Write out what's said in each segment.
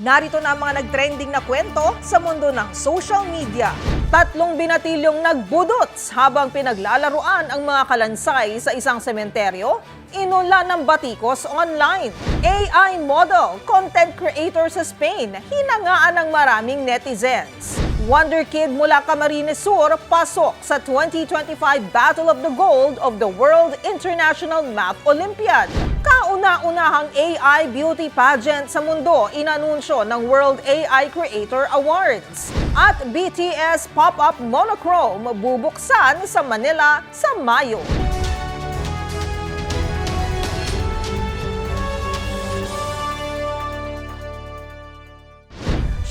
Narito na ang mga nagtrending na kwento sa mundo ng social media. Tatlong binatilyong nagbudots habang pinaglalaruan ang mga kalansay sa isang sementeryo. Inula ng batikos online. AI model, content creator sa Spain, hinangaan ng maraming netizens. Wonder Kid mula Camarines Sur pasok sa 2025 Battle of the Gold of the World International Math Olympiad. Kauna-unahang AI beauty pageant sa mundo inanunsyo ng World AI Creator Awards. At BTS pop-up monochrome bubuksan sa Manila sa Mayo.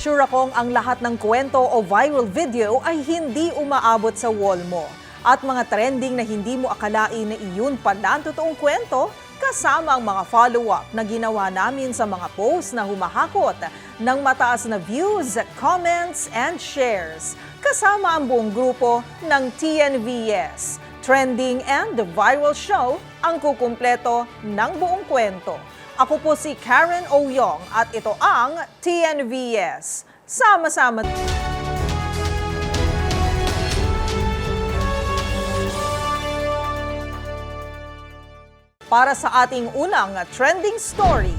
Sure akong ang lahat ng kwento o viral video ay hindi umaabot sa wall mo. At mga trending na hindi mo akalain na iyon pala ang totoong kwento, kasama ang mga follow-up na ginawa namin sa mga posts na humahakot ng mataas na views, comments, and shares. Kasama ang buong grupo ng TNVS. Trending and the Viral Show ang kukumpleto ng buong kwento. Ako po si Karen Oyong at ito ang TNVS. Sama-sama para sa ating unang trending story,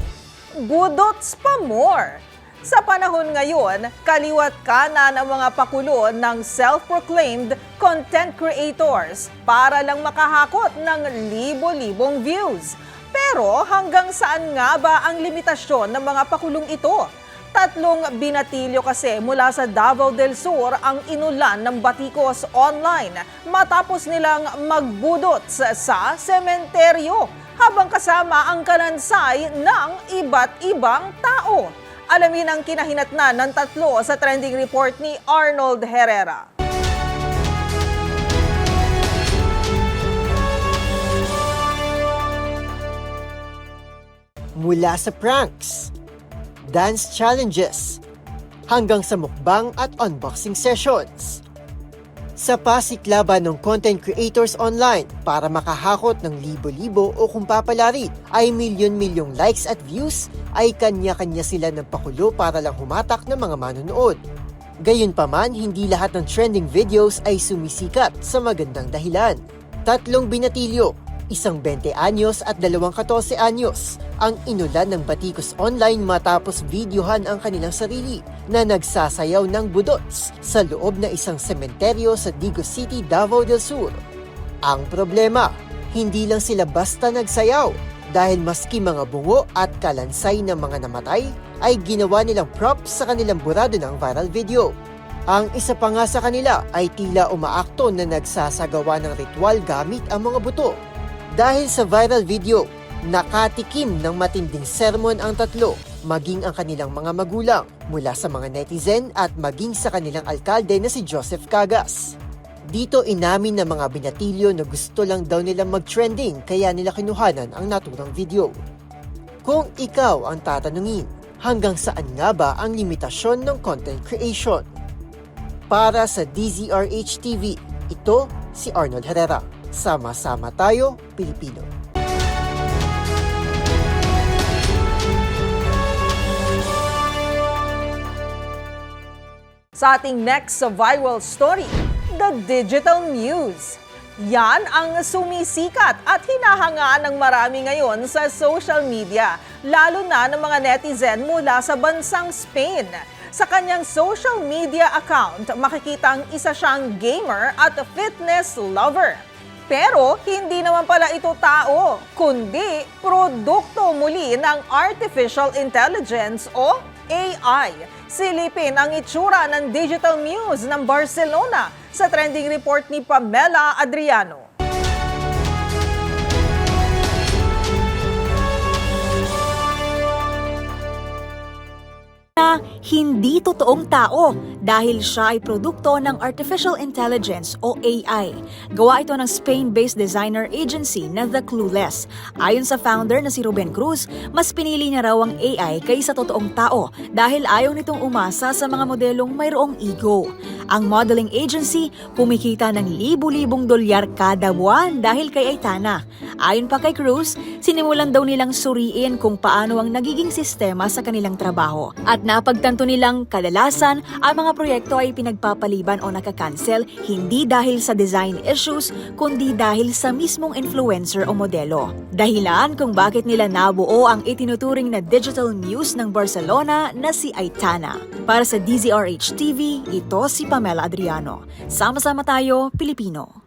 Budots pa more! Sa panahon ngayon, kaliwat kanan ang mga pakulo ng self-proclaimed content creators para lang makahakot ng libo-libong views. Pero hanggang saan nga ba ang limitasyon ng mga pakulong ito? Tatlong binatilyo kasi mula sa Davao del Sur ang inulan ng batikos online matapos nilang magbudot sa, sementeryo habang kasama ang kalansay ng iba't ibang tao. Alamin ang kinahinatnan ng tatlo sa trending report ni Arnold Herrera. Mula sa pranks, dance challenges, hanggang sa mukbang at unboxing sessions. Sa pasiklaban ng content creators online para makahakot ng libo-libo o kung papalarit ay milyon-milyong likes at views ay kanya-kanya sila ng pakulo para lang humatak ng mga manonood. Gayunpaman, hindi lahat ng trending videos ay sumisikat sa magandang dahilan. Tatlong binatilyo, isang 20 anyos at dalawang 14 anyos ang inulan ng batikos online matapos videohan ang kanilang sarili na nagsasayaw ng budots sa loob na isang sementeryo sa Digo City, Davao del Sur. Ang problema, hindi lang sila basta nagsayaw dahil maski mga bungo at kalansay ng mga namatay ay ginawa nilang props sa kanilang burado ng viral video. Ang isa pa nga sa kanila ay tila umaakto na nagsasagawa ng ritual gamit ang mga buto. Dahil sa viral video, nakatikim ng matinding sermon ang tatlo, maging ang kanilang mga magulang, mula sa mga netizen at maging sa kanilang alkalde na si Joseph Cagas. Dito inamin ng mga binatilyo na gusto lang daw nilang mag-trending kaya nila kinuhanan ang naturang video. Kung ikaw ang tatanungin, hanggang saan nga ba ang limitasyon ng content creation? Para sa DZRH TV, ito si Arnold Herrera. Sama-sama tayo, Pilipino. Sa ating next viral story, the digital news. Yan ang sumisikat at hinahangaan ng marami ngayon sa social media, lalo na ng mga netizen mula sa bansang Spain. Sa kanyang social media account, makikita ang isa siyang gamer at fitness lover. Pero hindi naman pala ito tao, kundi produkto muli ng Artificial Intelligence o AI. Silipin ang itsura ng digital news ng Barcelona sa trending report ni Pamela Adriano. na hindi totoong tao dahil siya ay produkto ng Artificial Intelligence o AI. Gawa ito ng Spain-based designer agency na The Clueless. Ayon sa founder na si Ruben Cruz, mas pinili niya raw ang AI kaysa totoong tao dahil ayaw nitong umasa sa mga modelong mayroong ego. Ang modeling agency kumikita ng libu-libong dolyar kada buwan dahil kay Aitana. Ayon pa kay Cruz, sinimulan daw nilang suriin kung paano ang nagiging sistema sa kanilang trabaho. At napagtanto nilang kadalasan ang mga proyekto ay pinagpapaliban o nakakancel hindi dahil sa design issues kundi dahil sa mismong influencer o modelo. Dahilan kung bakit nila nabuo ang itinuturing na digital muse ng Barcelona na si Aitana. Para sa DZRH TV, ito si Pamela Adriano. Sama-sama tayo, Pilipino.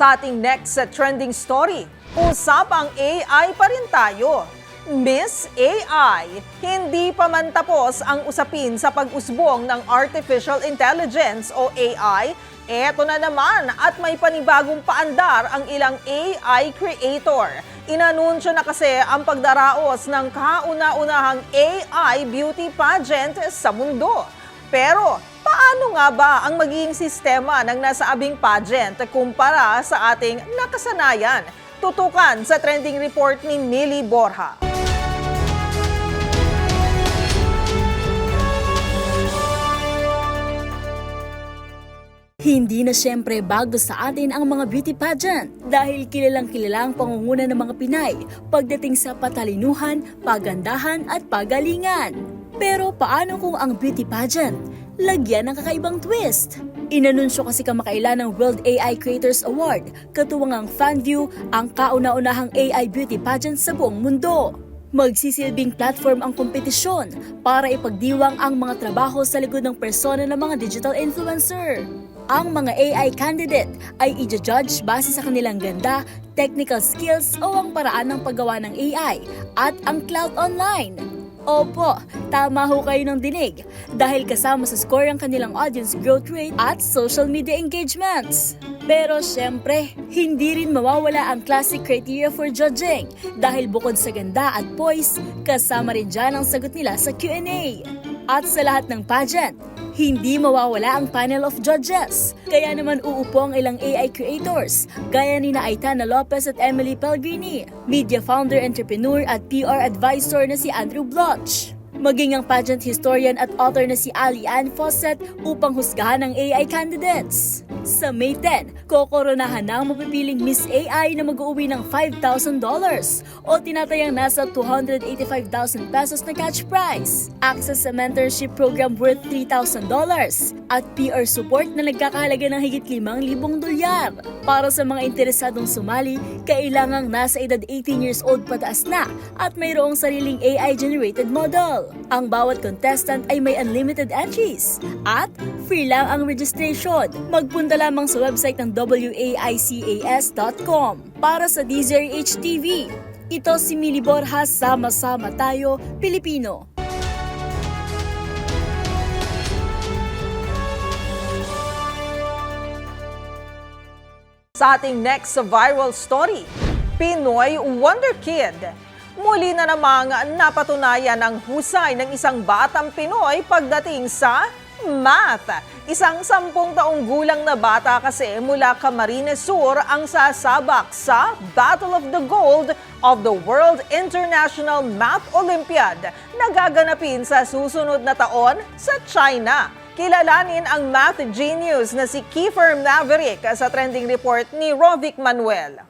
Sa ating next trending story, usapang AI pa rin tayo. Miss AI, hindi pa man tapos ang usapin sa pag-usbong ng Artificial Intelligence o AI, eto na naman at may panibagong paandar ang ilang AI creator. Inanunsyo na kasi ang pagdaraos ng kauna-unahang AI beauty pageant sa mundo. Pero paano nga ba ang magiging sistema ng nasaabing pageant kumpara sa ating nakasanayan? Tutukan sa trending report ni Nili Borja. Hindi na siyempre bago sa atin ang mga beauty pageant dahil kilalang kilala ang pangunguna ng mga Pinay pagdating sa patalinuhan, pagandahan at pagalingan. Pero paano kung ang beauty pageant lagyan ng kakaibang twist? Inanunsyo kasi kamakailan ng World AI Creators Award, katuwang ang FanView ang kauna-unahang AI beauty pageant sa buong mundo. Magsisilbing platform ang kompetisyon para ipagdiwang ang mga trabaho sa likod ng persona ng mga digital influencer. Ang mga AI candidate ay i-judge base sa kanilang ganda, technical skills o ang paraan ng paggawa ng AI at ang cloud online. Opo, tama ho kayo ng dinig dahil kasama sa score ang kanilang audience growth rate at social media engagements. Pero syempre, hindi rin mawawala ang classic criteria for judging dahil bukod sa ganda at poise, kasama rin dyan ang sagot nila sa Q&A. At sa lahat ng pageant, hindi mawawala ang panel of judges. Kaya naman uupo ang ilang AI creators, gaya ni na Aitana Lopez at Emily Pellegrini, media founder, entrepreneur at PR advisor na si Andrew Bloch. Maging ang pageant historian at author na si Ali Ann Fawcett upang husgahan ang AI candidates. Sa May 10, kokoronahan na ang mapipiling Miss AI na mag-uwi ng $5,000 o tinatayang nasa 285,000 pesos na catch prize. Access sa mentorship program worth $3,000 at PR support na nagkakahalaga ng higit 5,000 dolyar. Para sa mga interesadong sumali, kailangang nasa edad 18 years old pataas na at mayroong sariling AI-generated model. Ang bawat contestant ay may unlimited entries at free lang ang registration. Magpunta lamang sa website ng waicas.com. Para sa DZRH TV, ito si Mili Borjas, Sama-sama Tayo, Pilipino. Sa ating next viral story, Pinoy Wonder Kid. Muli na namang napatunayan ang husay ng isang batang Pinoy pagdating sa math. Isang sampung taong gulang na bata kasi mula Camarines Sur ang sasabak sa Battle of the Gold of the World International Math Olympiad na gaganapin sa susunod na taon sa China. Kilalanin ang math genius na si Kiefer Maverick sa trending report ni Rovic Manuel.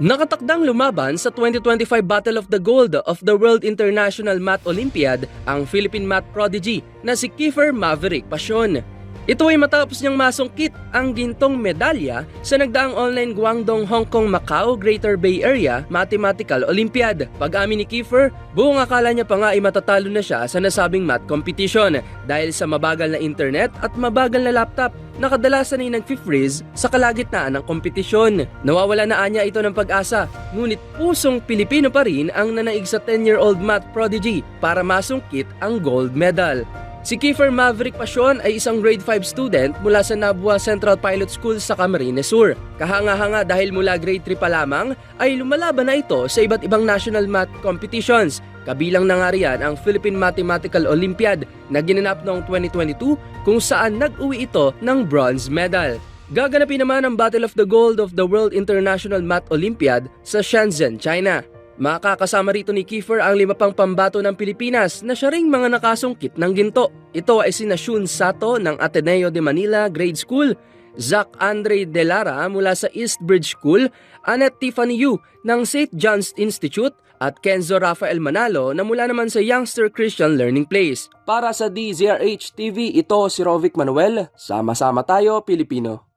Nakatakdang lumaban sa 2025 Battle of the Gold of the World International Math Olympiad ang Philippine math prodigy na si Kiefer Maverick Passion. Ito ay matapos niyang masungkit ang gintong medalya sa nagdaang online Guangdong, Hong Kong, Macau, Greater Bay Area Mathematical Olympiad. Pag-amin ni Kiefer, buong akala niya pa nga ay matatalo na siya sa nasabing math competition dahil sa mabagal na internet at mabagal na laptop na kadalasan ay nag-freeze sa kalagitnaan ng kompetisyon. Nawawala na anya ito ng pag-asa, ngunit pusong Pilipino pa rin ang nanaig sa 10-year-old math prodigy para masungkit ang gold medal. Si Kiefer Maverick Passion ay isang grade 5 student mula sa Nabua Central Pilot School sa Camarines Sur. Kahanga-hanga dahil mula grade 3 pa lamang ay lumalaban na ito sa iba't ibang national math competitions. Kabilang na nga riyan ang Philippine Mathematical Olympiad na ginanap noong 2022 kung saan nag-uwi ito ng bronze medal. Gaganapin naman ang Battle of the Gold of the World International Math Olympiad sa Shenzhen, China. Makakasama rito ni Kiefer ang lima pang pambato ng Pilipinas na siya ring mga nakasungkit ng ginto. Ito ay sina Shun Sato ng Ateneo de Manila Grade School, Zach Andre De Lara mula sa East Bridge School, Annette Tiffany Yu ng St. John's Institute, at Kenzo Rafael Manalo na mula naman sa Youngster Christian Learning Place. Para sa DZRH TV, ito si Rovic Manuel. Sama-sama tayo, Pilipino.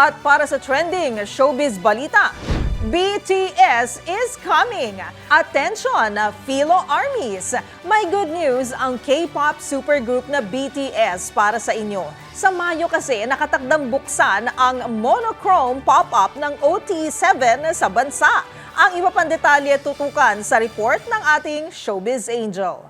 At para sa trending showbiz balita, BTS is coming! Attention, Philo Armies! May good news ang K-pop supergroup na BTS para sa inyo. Sa Mayo kasi nakatakdang buksan ang monochrome pop-up ng OT7 sa bansa. Ang iba pang detalye tutukan sa report ng ating showbiz angel.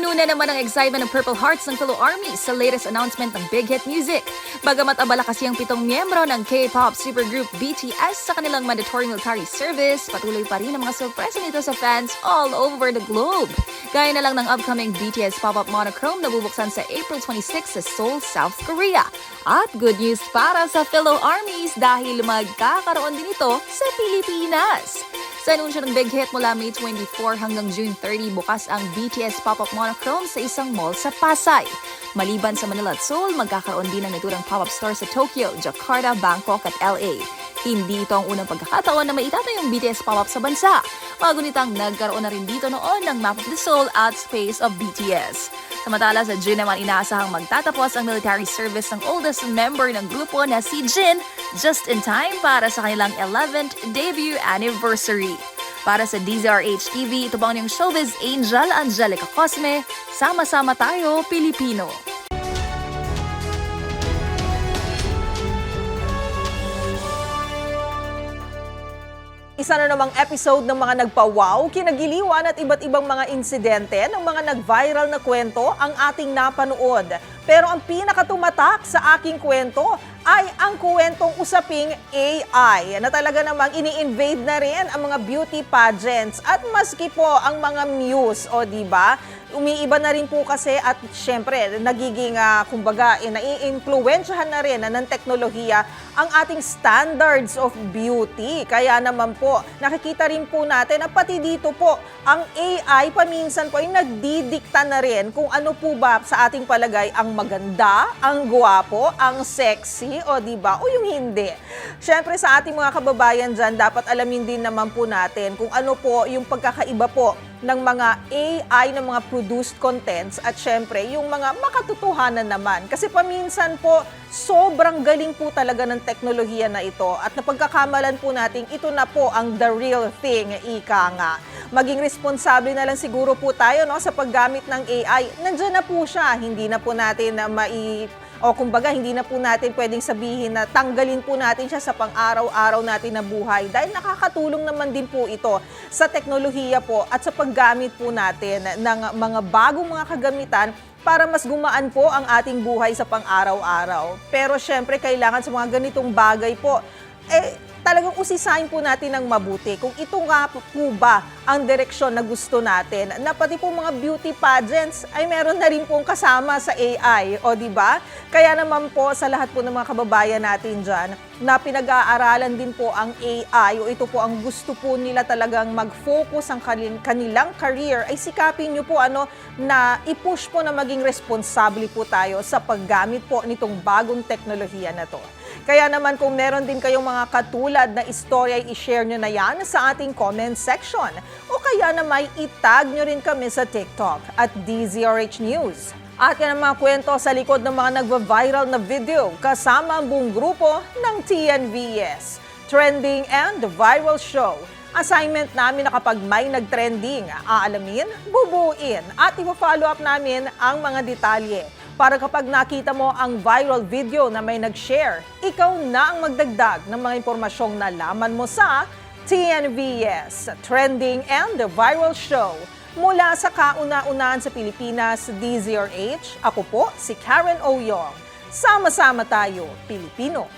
Napuno na naman ang excitement ng Purple Hearts ng Philo Army sa latest announcement ng Big Hit Music. Bagamat abala kasi ang pitong miyembro ng K-pop supergroup BTS sa kanilang mandatory military service, patuloy pa rin ang mga sorpresa nito sa fans all over the globe. Gaya na lang ng upcoming BTS pop-up monochrome na bubuksan sa April 26 sa Seoul, South Korea. At good news para sa Philo Armies dahil magkakaroon din ito sa Pilipinas. Sa anunsyo ng Big Hit mula May 24 hanggang June 30, bukas ang BTS Pop-Up Monochrome sa isang mall sa Pasay. Maliban sa Manila at Seoul, magkakaroon din ng naturang pop-up store sa Tokyo, Jakarta, Bangkok at LA. Hindi ito ang unang pagkakataon na maitatayo yung BTS pop-up sa bansa. Magunitang nagkaroon na rin dito noon ng Map of the Soul at Space of BTS. Samantala sa June naman inaasahang magtatapos ang military service ng oldest member ng grupo na si Jin just in time para sa kanilang 11th debut anniversary. Para sa DZRH TV, ito ba ang showbiz angel Angelica Cosme? Sama-sama tayo, Pilipino! Isa na namang episode ng mga nagpa-wow, kinagiliwan at iba't ibang mga insidente ng mga nag-viral na kwento ang ating napanood. Pero ang pinakatumatak sa aking kwento ay ang kwentong usaping AI na talaga namang ini-invade na rin ang mga beauty pageants at maski po ang mga muse, o di ba? Umiiba na rin po kasi at syempre nagiging uh, kumbaga eh, nai-influensyahan na rin ng teknolohiya ang ating standards of beauty. Kaya naman po, nakikita rin po natin na pati dito po, ang AI paminsan po ay nagdidikta na rin kung ano po ba sa ating palagay ang maganda, ang gwapo, ang sexy, o di ba? O yung hindi. Syempre sa ating mga kababayan dyan, dapat alamin din naman po natin kung ano po yung pagkakaiba po ng mga AI ng mga produced contents at syempre yung mga makatotohanan naman. Kasi paminsan po, sobrang galing po talaga ng teknolohiya na ito at napagkakamalan po natin, ito na po ang the real thing, ika nga. Maging responsable na lang siguro po tayo no, sa paggamit ng AI. Nandiyan na po siya, hindi na po natin na mai o kumbaga hindi na po natin pwedeng sabihin na tanggalin po natin siya sa pang-araw-araw natin na buhay dahil nakakatulong naman din po ito sa teknolohiya po at sa paggamit po natin ng mga bagong mga kagamitan para mas gumaan po ang ating buhay sa pang-araw-araw. Pero syempre kailangan sa mga ganitong bagay po, eh talagang usisahin po natin ng mabuti kung ito nga po ba ang direksyon na gusto natin na pati po mga beauty pageants ay meron na rin pong kasama sa AI, o di ba? Kaya naman po sa lahat po ng mga kababayan natin dyan na pinag-aaralan din po ang AI o ito po ang gusto po nila talagang mag-focus ang kanil- kanilang career ay sikapin nyo po ano na i-push po na maging responsable po tayo sa paggamit po nitong bagong teknolohiya na to. Kaya naman kung meron din kayong mga katulad na istorya, i-share nyo na yan sa ating comment section. O kaya na may itag nyo rin kami sa TikTok at DZRH News. At yan ang mga kwento sa likod ng mga nagva-viral na video kasama ang buong grupo ng TNVS. Trending and Viral Show. Assignment namin na kapag may nag-trending, aalamin, bubuin at ipa-follow up namin ang mga detalye para kapag nakita mo ang viral video na may nag-share, ikaw na ang magdagdag ng mga impormasyong nalaman mo sa TNVS, Trending and the Viral Show. Mula sa kauna-unahan sa Pilipinas, DZRH, ako po si Karen Oyong. Sama-sama tayo, Pilipino.